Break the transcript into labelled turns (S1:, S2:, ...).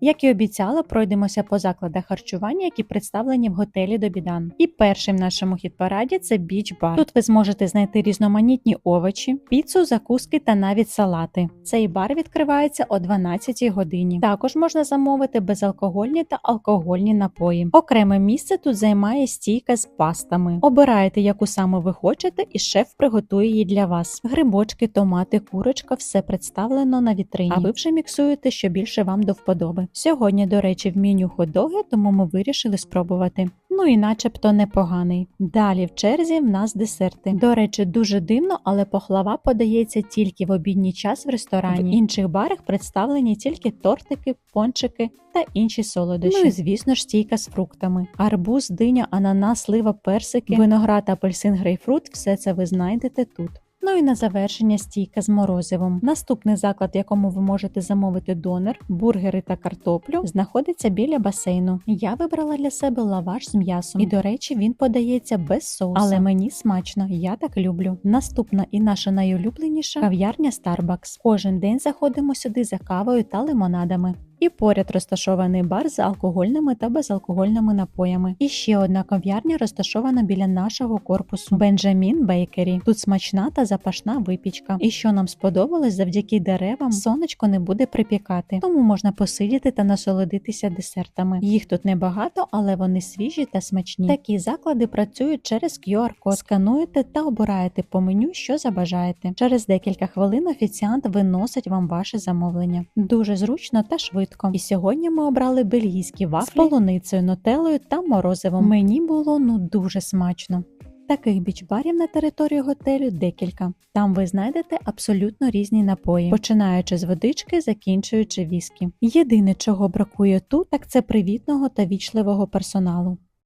S1: Як і обіцяла, пройдемося по закладах харчування, які представлені в готелі Добідан. І першим в нашому хіт-параді це біч бар. Тут ви зможете знайти різноманітні овочі, піцу, закуски та навіть салати. Цей бар відкривається о 12 годині. Також можна замовити безалкогольні та алкогольні напої. Окреме місце тут займає стійка з пастами. Обираєте, яку саме ви хочете, і шеф приготує її для вас. Грибочки, томати, курочка все представлено на вітрині. А ви вже міксуєте, що більше вам до вподоби. Сьогодні, до речі, в меню хот-доги, тому ми вирішили спробувати. Ну і начебто непоганий. Далі в черзі в нас десерти. До речі, дуже дивно, але пахлава подається тільки в обідній час в ресторані. В інших барах представлені тільки тортики, пончики та інші солодощі. Ну і звісно ж стійка з фруктами. Арбуз, диня, ананас, слива, персики, виноград, апельсин, грейпфрут все це ви знайдете тут. Ну і на завершення стійка з морозивом. Наступний заклад, якому ви можете замовити донор, бургери та картоплю, знаходиться біля басейну. Я вибрала для себе лаваш з м'ясом. І, до речі, він подається без соусу. Але мені смачно, я так люблю. Наступна і наша найулюбленіша кав'ярня Starbucks. Кожен день заходимо сюди за кавою та лимонадами. І поряд розташований бар з алкогольними та безалкогольними напоями. І ще одна кав'ярня розташована біля нашого корпусу Бенджамін Бейкері. Тут смачна та запашна випічка. І що нам сподобалось, завдяки деревам сонечко не буде припікати, тому можна посидіти та насолодитися десертами. Їх тут небагато, але вони свіжі та смачні. Такі заклади працюють через QR-код. Скануєте та обираєте по меню, що забажаєте. Через декілька хвилин офіціант виносить вам ваше замовлення. Дуже зручно та швидко. І сьогодні ми обрали бельгійські вафлі з полуницею, нутелою та морозивом. Мені було ну дуже смачно. Таких біч-барів на території готелю декілька. Там ви знайдете абсолютно різні напої, починаючи з водички, закінчуючи віскі. Єдине, чого бракує тут, так це привітного та вічливого персоналу.